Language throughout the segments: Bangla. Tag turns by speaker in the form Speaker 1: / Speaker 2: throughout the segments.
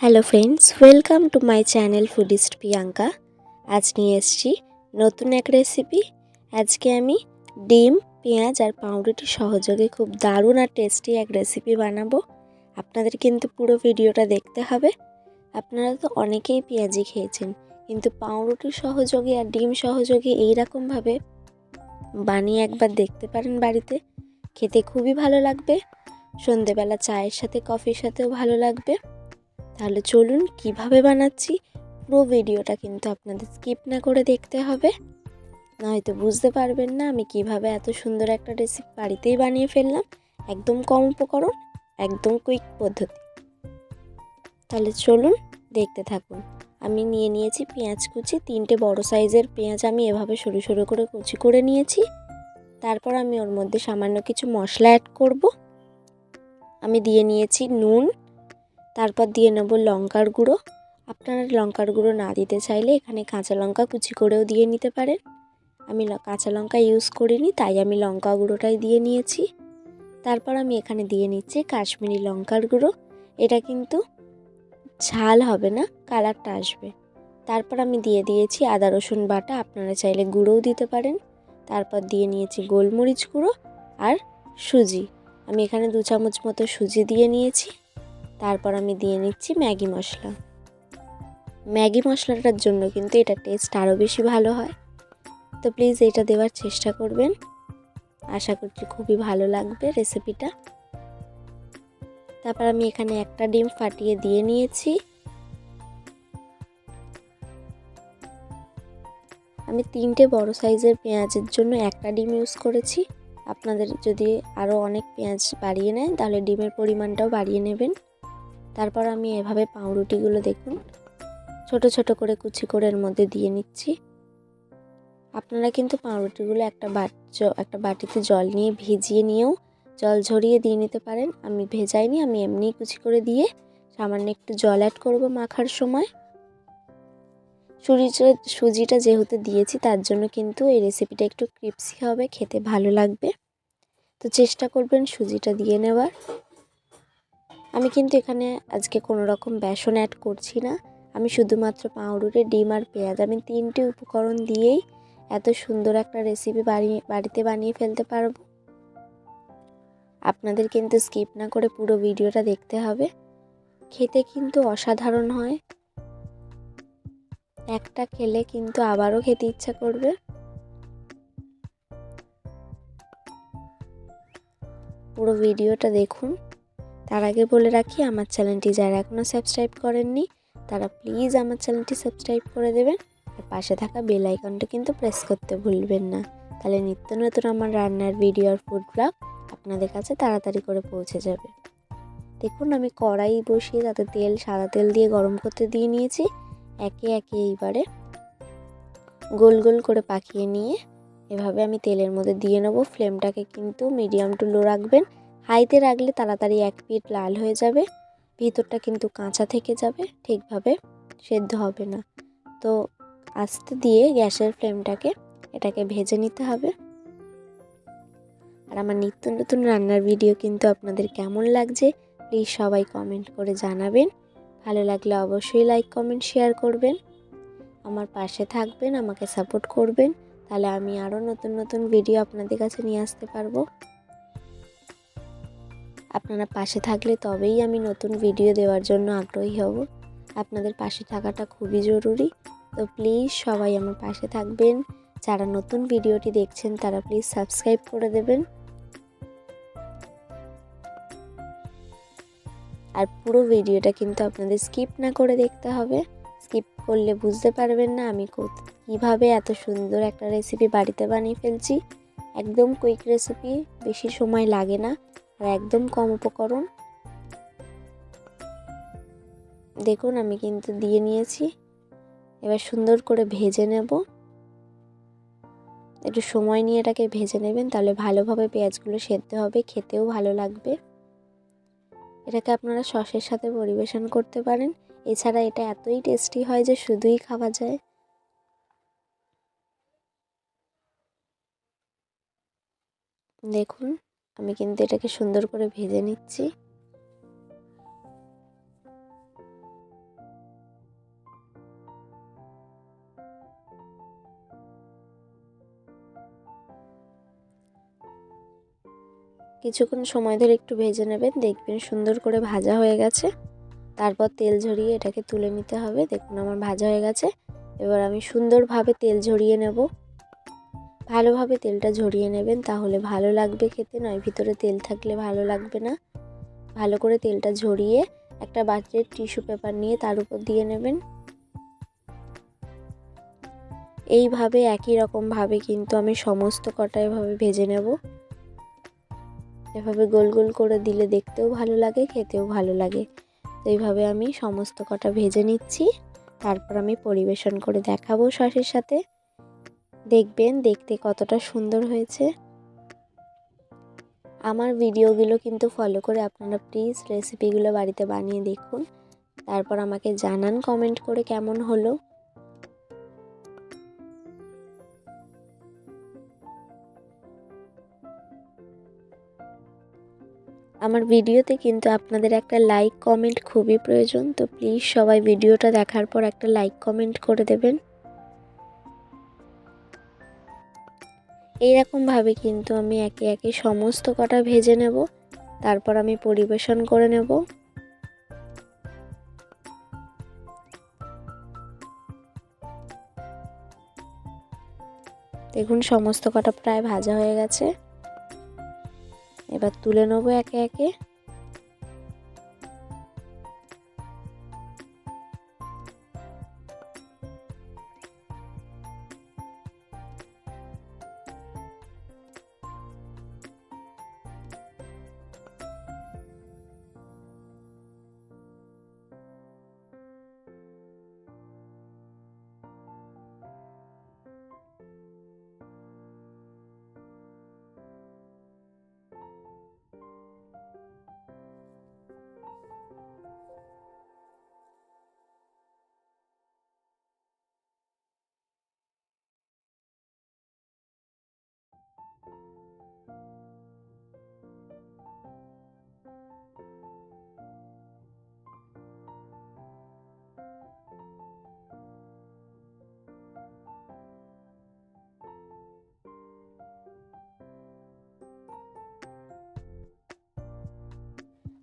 Speaker 1: Hello friends welcome to my channel foodist Priyanka আজ নিয়ে এসেছি নতুন এক রেসিপি আজকে আমি ডিম, পেঁয়াজ আর পাউরুটি সহযোগে খুব দারুণ আর টেস্টি এক রেসিপি বানাবো। আপনাদের কিন্তু পুরো ভিডিওটা দেখতে হবে। আপনারা তো অনেকেই পেঁয়াজি খেয়েছেন, কিন্তু পাউরুটি সহযোগে আর ডিম সহযোগে এইরকমভাবে বানিয়ে একবার দেখতে পারেন বাড়িতে। খেতে খুবই ভালো লাগবে। সন্ধেবেলা চায়ের সাথে, কফির সাথেও ভালো লাগবে। তাহলে চলুন কীভাবে বানাচ্ছি পুরো ভিডিওটা কিন্তু আপনাদের স্কিপ না করে দেখতে হবে। নয়তো বুঝতে পারবেন না আমি কীভাবে এত সুন্দর একটা রেসিপি বাড়িতেই বানিয়ে ফেললাম। একদম কম উপকরণ, একদম কুইক পদ্ধতি। তাহলে চলুন দেখতে থাকুন। আমি নিয়ে নিয়েছি পেঁয়াজ কুচি, তিনটে বড় সাইজের পেঁয়াজ আমি এভাবে সরু সরু করে কুচি করে নিয়েছি। তারপর আমি ওর মধ্যে সামান্য কিছু মশলা অ্যাড করব। আমি দিয়ে নিয়েছি নুন তারপর দিয়ে নেব লঙ্কার গুঁড়ো। আপনারা লঙ্কার গুঁড়ো না দিতে চাইলে এখানে কাঁচা লঙ্কা কুচি করেও দিয়ে নিতে পারেন। আমি কাঁচা লঙ্কা ইউজ করিনি, তাই আমি লঙ্কা গুঁড়োটাই দিয়ে নিয়েছি। তারপর আমি এখানে দিয়ে নিচ্ছি কাশ্মীরি লঙ্কার গুঁড়ো। এটা কিন্তু ঝাল হবে না, কালারটা আসবে। তারপর আমি দিয়ে দিয়েছি আদা, রসুন বাটা, আপনারা চাইলে গুঁড়োও দিতে পারেন। তারপর দিয়ে নিয়েছি গোলমরিচ গুঁড়ো আর সুজি। আমি এখানে দু চামচ মতো সুজি দিয়ে নিয়েছি। তারপর আমি দিয়ে নিচ্ছি ম্যাগি মশলা। ম্যাগি মশলাটার জন্য কিন্তু এটা টেস্ট আরও বেশি ভালো হয়। তো প্লিজ এটা দেওয়ার চেষ্টা করবেন। আশা করছি খুবই ভালো লাগবে রেসিপিটা। তারপর আমি এখানে একটা ডিম ফাটিয়ে দিয়ে নিয়েছি। আমি তিনটে বড় সাইজের পেঁয়াজের জন্য একটা ডিম ইউজ করেছি। আপনাদের যদি আরও অনেক পেঁয়াজ বাড়িয়ে নেয় তাহলে ডিমের পরিমাণটাও বাড়িয়ে নেবেন। তারপর আমি এভাবে পাউরুটিগুলো দেখুন, ছোট ছোট করে কুচি করে এর মধ্যে দিয়ে নিচ্ছি। আপনারা কিন্তু পাউরুটিগুলো একটা বাট একটা বাটিতে জল নিয়ে ভিজিয়ে নিয়েও জল ঝরিয়ে দিয়ে নিতে পারেন। আমি ভেজাইনি, আমি এমনিই কুচি করে দিয়ে সামান্য একটু জল অ্যাড করব মাখার সময়। সুজিটা সুজিটা যেহেতু দিয়েছি, তার জন্য কিন্তু এই রেসিপিটা একটু ক্রিপসি হবে, খেতে ভালো লাগবে। তো চেষ্টা করবেন সুজিটা দিয়ে নেওয়ার। আমি কিন্তু এখানে আজকে কোনো রকম বেসন অ্যাড করছি না। আমি শুধুমাত্র পাউরুটি, ডিম আর পেঁয়াজ। আমি তিনটি উপকরণ দিয়েই এত সুন্দর একটা রেসিপি বানিয়ে বাড়িতে বানিয়ে ফেলতে পারব। আপনাদের কিন্তু স্কিপ না করে পুরো ভিডিওটা দেখতে হবে। খেতে কিন্তু অসাধারণ হয়। একটা খেলে কিন্তু আবারও খেতে ইচ্ছা করবে। পুরো ভিডিওটা দেখুন। তার আগে বলে রাখি, আমার চ্যানেলটি যারা এখনও সাবস্ক্রাইব করেননি, তারা প্লিজ আমার চ্যানেলটি সাবস্ক্রাইব করে দেবেন। আর পাশে থাকা বেল আইকনটা কিন্তু প্রেস করতে ভুলবেন না। তাহলে নিত্য নতুন আমার রান্নার ভিডিও আর ফুড ব্লগ আপনাদের কাছে তাড়াতাড়ি করে পৌঁছে যাবে। দেখুন, আমি কড়াই বসিয়ে তাতে তেল, সাদা তেল দিয়ে গরম করতে দিয়ে নিয়েছি। একে একে এইবারে গোল গোল করে পাকিয়ে নিয়ে এভাবে আমি তেলের মধ্যে দিয়ে নেব। ফ্লেমটাকে কিন্তু মিডিয়াম টু লো রাখবেন। হাইতে রাখলে তাড়াতাড়ি এক পিঠ লাল হয়ে যাবে, ভিতরটা কিন্তু কাঁচা থেকে যাবে, ঠিকভাবে সেদ্ধ হবে না। তো আস্তে দিয়ে গ্যাসের ফ্লেমটাকে এটাকে ভেজে নিতে হবে। আর আমার নিত্য নতুন রান্নার ভিডিও কিন্তু আপনাদের কেমন লাগছে প্লিজ সবাই কমেন্ট করে জানাবেন। ভালো লাগলে অবশ্যই লাইক কমেন্ট শেয়ার করবেন। আমার পাশে থাকবেন, আমাকে সাপোর্ট করবেন। তাহলে আমি আরও নতুন নতুন ভিডিও আপনাদের কাছে নিয়ে আসতে পারব। আপনারা পাশে থাকলে তবেই আমি নতুন ভিডিও দেওয়ার জন্য আগ্রহী হব। আপনাদের পাশে থাকাটা খুবই জরুরি। তো প্লিজ সবাই আমার পাশে থাকবেন। যারা নতুন ভিডিওটি দেখছেন, তারা প্লিজ সাবস্ক্রাইব করে দেবেন। আর পুরো ভিডিওটা কিন্তু আপনাদের স্কিপ না করে দেখতে হবে। স্কিপ করলে বুঝতে পারবেন না আমি কীভাবে এত সুন্দর একটা রেসিপি বাড়িতে বানিয়ে ফেলছি। একদম কুইক রেসিপি বেশি সময় লাগে না। একদম কম উপকরণ। দেখুন, আমি কিন্তু দিয়ে নিয়েছি। এবার সুন্দর করে ভেজে নেব। একটু সময় নিয়ে এটাকে ভেজে নেবেন, তাহলে ভালোভাবে পেঁয়াজগুলো সেদ্ধ হবে, খেতেও ভালো লাগবে। এটাকে আপনারা সসের সাথে পরিবেশন করতে পারেন। এছাড়া এটা এতই টেস্টি হয় যে শুধুই খাওয়া যায়। দেখুন আমি কিন্তু এটাকে সুন্দর করে ভেজে নিচ্ছি। কিছুক্ষণ সময় ধরে একটু ভেজে নেবেন, দেখবেন সুন্দর করে ভাজা হয়ে গেছে। তারপর তেল ঝরিয়ে এটাকে তুলে নিতে হবে। দেখুন আমার ভাজা হয়ে গেছে। এবার আমি সুন্দরভাবে তেল ঝরিয়ে নেব। ভালোভাবে তেলটা ঝরিয়ে নেবেন, তাহলে ভালো লাগবে খেতে। নয়, ভিতরে তেল থাকলে ভালো লাগবে না। ভালো করে তেলটা ঝরিয়ে একটা বাটির টিস্যু পেপার নিয়ে তার উপর দিয়ে নেবেন। এইভাবে একই রকমভাবে কিন্তু আমি সমস্ত কটা এভাবে ভেজে নেব। এভাবে গোল গোল করে দিলে দেখতেও ভালো লাগে, খেতেও ভালো লাগে। তো এইভাবে আমি সমস্ত কটা ভেজে নিচ্ছি। তারপর আমি পরিবেশন করে দেখাবো সসের সাথে। দেখবেন দেখতে কতটা সুন্দর হয়েছে। আমার ভিডিওগুলো কিন্তু ফলো করে আপনারা প্লিজ রেসিপিগুলো বাড়িতে বানিয়ে দেখুন। তারপর আমাকে জানান কমেন্ট করে কেমন হলো। আমার ভিডিওতে কিন্তু আপনাদের একটা লাইক কমেন্ট খুবই প্রয়োজন, তো প্লিজ সবাই ভিডিওটা দেখার পর একটা লাইক কমেন্ট করে দেবেন। এইরকমভাবে কিন্তু আমি একে একে সমস্ত কটা ভেজে নেব। তারপর আমি পরিবেশন করে নেব। দেখুন, সমস্ত কটা প্রায় ভাজা হয়ে গেছে। এবার তুলে নেব একে একে।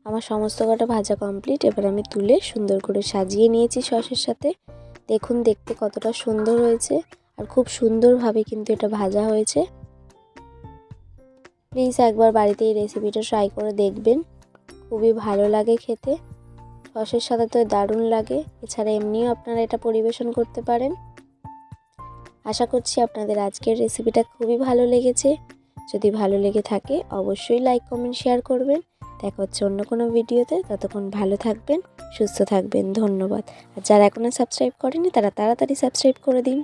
Speaker 1: আমার সমস্ত কটা ভাজা কমপ্লিট এবার আমি তুলে সুন্দর করে সাজিয়ে নিয়েছি সসের সাথে। দেখুন, দেখতে কতটা সুন্দর হয়েছে আর খুব সুন্দরভাবে কিন্তু এটা ভাজা হয়েছে। প্লিজ একবার বাড়িতে এই রেসিপিটা ট্রাই করে দেখবেন। খুবই ভালো লাগে খেতে। সসের সাথে তো দারুণ লাগে। এছাড়া এমনিও আপনারা এটা পরিবেশন করতে পারেন। আশা করছি আপনাদের আজকের রেসিপিটা খুবই ভালো লেগেছে। যদি ভালো লেগে থাকে, অবশ্যই লাইক কমেন্ট শেয়ার করবেন। দেখা হচ্ছে অন্য কোনো ভিডিওতে। ততক্ষণ ভালো থাকবেন, সুস্থ থাকবেন, ধন্যবাদ। আর যারা এখনও সাবস্ক্রাইব করেনি, তারা তাড়াতাড়ি সাবস্ক্রাইব করে দিন।